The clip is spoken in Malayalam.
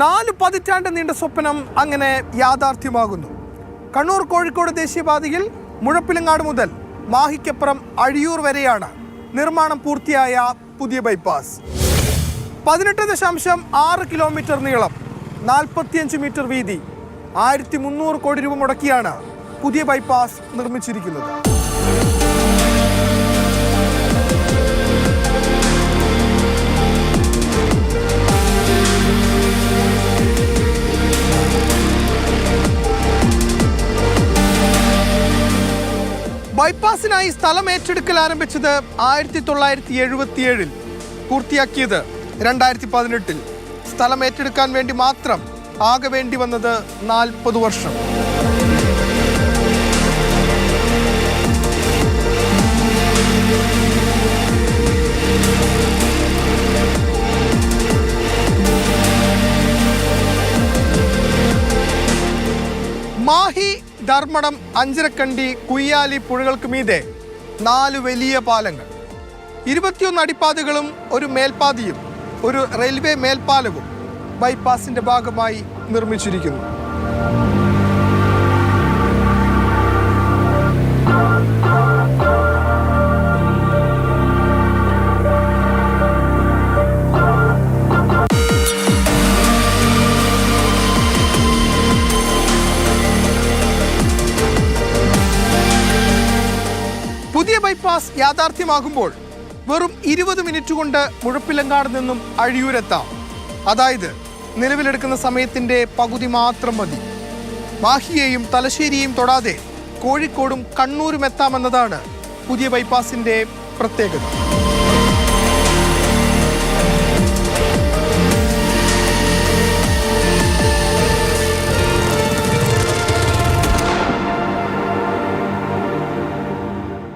നാല് പതിറ്റാണ്ട് നീണ്ട സ്വപ്നം അങ്ങനെ യാഥാർത്ഥ്യമാകുന്നു. കണ്ണൂർ കോഴിക്കോട് ദേശീയപാതയിൽ മുഴപ്പിലങ്ങാട് മുതൽ മാഹിക്കപ്പുറം അഴിയൂർ വരെയാണ് നിർമ്മാണം പൂർത്തിയായ പുതിയ ബൈപ്പാസ് പതിനെട്ട് ദശാംശം ആറ് കിലോമീറ്റർ നീളം നാൽപ്പത്തിയഞ്ച് മീറ്റർ വീതി ആയിരത്തി മുന്നൂറ് കോടി രൂപ മുടക്കിയാണ് പുതിയ ബൈപ്പാസ് നിർമ്മിച്ചിരിക്കുന്നത്. ബൈപ്പാസിനായി സ്ഥലം ഏറ്റെടുക്കൽ ആരംഭിച്ചത് ആയിരത്തി തൊള്ളായിരത്തി എഴുപത്തിയേഴിൽ പൂർത്തിയാക്കിയത് രണ്ടായിരത്തി പതിനെട്ടിൽ സ്ഥലം ഏറ്റെടുക്കാൻ വേണ്ടി മാത്രം ആകെ വേണ്ടി വന്നത് നാൽപ്പത് വർഷം. മാഹി ധർമ്മടം അഞ്ചരക്കണ്ടി കുയ്യാലി പുഴകൾക്ക് മീതെ നാല് വലിയ പാലങ്ങൾ. ഇരുപത്തിയൊന്ന് അടിപ്പാതകളും ഒരു മേൽപ്പാതിയും ഒരു റെയിൽവേ മേൽപ്പാലവും ബൈപ്പാസിന്റെ ഭാഗമായി നിർമ്മിച്ചിരിക്കുന്നു. പുതിയ ബൈപ്പാസ് യാഥാർത്ഥ്യമാകുമ്പോൾ വെറും ഇരുപത് മിനിറ്റ് കൊണ്ട് മുഴപ്പിലങ്ങാട് നിന്നും അഴിയൂരെത്താം. അതായത് നിലവിലെടുക്കുന്ന സമയത്തിന്റെ പകുതി മാത്രം മതി. മാഹിയെയും തലശ്ശേരിയെയും തൊടാതെ കോഴിക്കോടും കണ്ണൂരും എത്താമെന്നതാണ് പുതിയ ബൈപ്പാസിന്റെ പ്രത്യേകത.